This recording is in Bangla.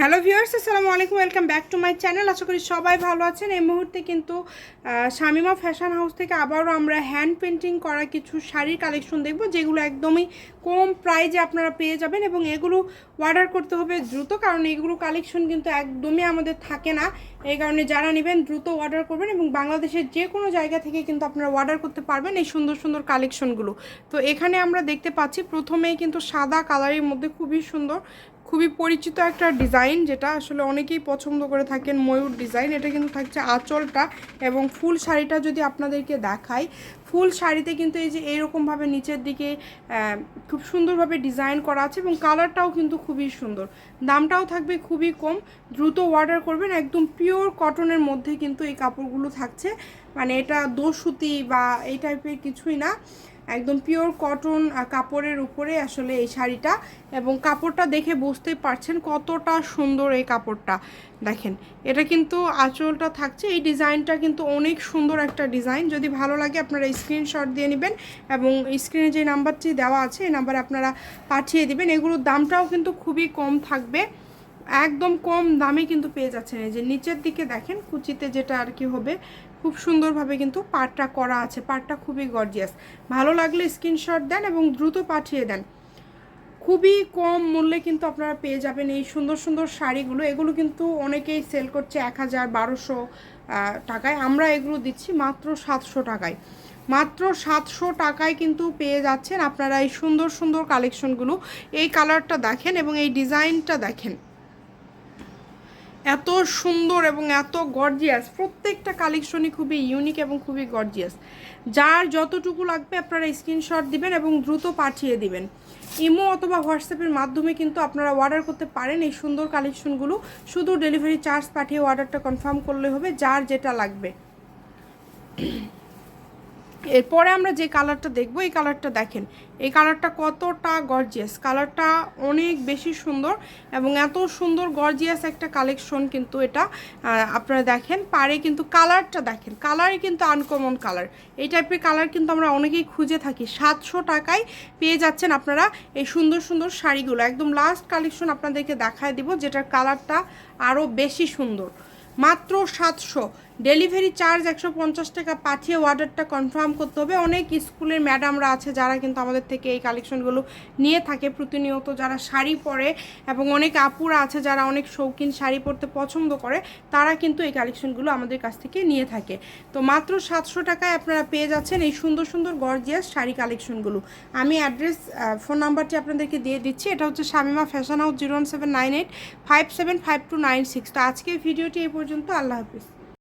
হ্যালো ভিউয়ার্স, আসসালামু আলাইকুম, welcome back to my channel. আশা করি সবাই ভালো আছেন। এই মুহূর্তে কিন্তু শামিমা ফ্যাশন হাউস থেকে আবারও আমরা হ্যান্ড পেন্টিং করা কিছু শাড়ির কালেকশন দেখব, যেগুলো একদমই কম প্রাইজে আপনারা পেয়ে যাবেন এবং এগুলো অর্ডার করতে হবে দ্রুত, কারণ এগুলো কালেকশন কিন্তু একদমই আমাদের থাকে না। এই কারণে যারা নেবেন, দ্রুত অর্ডার করবেন এবং বাংলাদেশের যে কোনো জায়গা থেকে কিন্তু আপনারা অর্ডার করতে পারবেন এই সুন্দর সুন্দর কালেকশনগুলো। তো এখানে আমরা দেখতে পাচ্ছি, প্রথমেই কিন্তু সাদা কালারের মধ্যে খুবই সুন্দর খুবই পরিচিত একটা ডিজাইন যেটা আসলে অনেকেই পছন্দ করে থাকেন, ময়ূর ডিজাইন। এটা কিন্তু থাকছে আঁচলটা এবং ফুল শাড়িটা যদি আপনাদেরকে দেখাই, ফুল শাড়িতে কিন্তু এই যে এইরকমভাবে নিচের দিকে খুব সুন্দরভাবে ডিজাইন করা আছে এবং কালারটাও কিন্তু খুবই সুন্দর। দামটাও থাকবে খুবই কম, দ্রুত অর্ডার করবেন। একদম পিওর কটনের মধ্যে কিন্তু এই কাপড়গুলো থাকছে। মানে এটা দোসুতি বা এই টাইপের কিছুই না। একদম পিওর কটন কাপড়ের উপরে আসলে এই শাড়িটা এবং কাপড়টা দেখে বুঝতেই পারছেন কতটা সুন্দর এই কাপড়টা। দেখেন, এটা কিন্তু আঁচলটা থাকছে, এই ডিজাইনটা কিন্তু অনেক সুন্দর একটা ডিজাইন। যদি ভালো লাগে আপনারা স্ক্রিনশট দিয়ে নেবেন এবং স্ক্রিনে যে নাম্বারটি দেওয়া আছে, এই নাম্বারে আপনারা পাঠিয়ে দিবেন। এগুলোর দামটাও কিন্তু খুবই কম থাকবে, একদম কম দামে কিন্তু পেয়ে যাচ্ছেন। এই যে নিচের দিকে দেখেন, কুচিতে যেটা আর কি হবে খুব সুন্দরভাবে কিন্তু পাটটা করা আছে, পাটটা খুবই গর্জিয়াস ভালো লাগলে স্ক্রিনশট দেন এবং দ্রুত পাঠিয়ে দেন। খুবই কম মূল্যে কিন্তু আপনারা পেয়ে যাবেন এই সুন্দর সুন্দর শাড়িগুলো। এগুলো কিন্তু অনেকেই সেল করছে এক হাজার, বারোশো টাকায়। আমরা এগুলো দিচ্ছি মাত্র সাতশো টাকায়। মাত্র সাতশো টাকায় কিন্তু পেয়ে যাচ্ছেন আপনারা এই সুন্দর সুন্দর কালেকশনগুলো এই কালারটা দেখেন এবং এই ডিজাইনটা দেখেন। এত সুন্দর এবং এত গর্জিয়াস প্রত্যেকটা কালেকশনই খুবই ইউনিক এবং খুবই গর্জিয়াস যার যতটুকু লাগবে আপনারা স্ক্রিনশট দিবেন এবং দ্রুত পাঠিয়ে দিবেন। ইমো অথবা হোয়াটসঅ্যাপের মাধ্যমে কিন্তু আপনারা অর্ডার করতে পারেন এই সুন্দর কালেকশনগুলো শুধু ডেলিভারি চার্জ পাঠিয়ে অর্ডারটা কনফার্ম করলে হবে, যার যেটা লাগবে। এরপরে আমরা যে কালারটা দেখব, এই কালারটা দেখেন। এই কালারটা কতটা গর্জিয়াস কালারটা অনেক বেশি সুন্দর এবং এত সুন্দর গর্জিয়াস একটা কালেকশন কিন্তু এটা আপনারা দেখেন পারে কিন্তু কালারটা দেখেন, কালারই কিন্তু আনকমন কালার এই টাইপের কালার কিন্তু আমরা অনেকেই খুঁজে থাকি। সাতশো টাকায় পেয়ে যাচ্ছেন আপনারা এই সুন্দর সুন্দর শাড়িগুলো। একদম লাস্ট কালেকশন আপনাদেরকে দেখায় দিব, যেটার কালারটা আরও বেশি সুন্দর। মাত্র সাতশো। ডেলিভারি চার্জ একশো পঞ্চাশ টাকা পাঠিয়ে অর্ডারটা কনফার্ম করতে হবে। অনেক স্কুলের ম্যাডামরা আছে যারা কিন্তু আমাদের থেকে এই কালেকশনগুলো নিয়ে থাকে, প্রতিনিয়ত যারা শাড়ি পরে এবং অনেক আপুরা আছে যারা অনেক শৌখিন শাড়ি পরতে পছন্দ করে, তারা কিন্তু এই কালেকশনগুলো আমাদের কাছ থেকে নিয়ে থাকে। তো মাত্র সাতশো টাকায় আপনারা পেয়ে যাচ্ছেন এই সুন্দর সুন্দর গর্জিয়াস শাড়ি কালেকশনগুলো। আমি অ্যাড্রেস ফোন নাম্বারটি আপনাদেরকে দিয়ে দিচ্ছি, এটা হচ্ছে Shamima fashion house zero one seven nine eight five seven five two nine six. তো আজকের ভিডিওটি এই পর্যন্ত, আল্লাহ হাফিজ।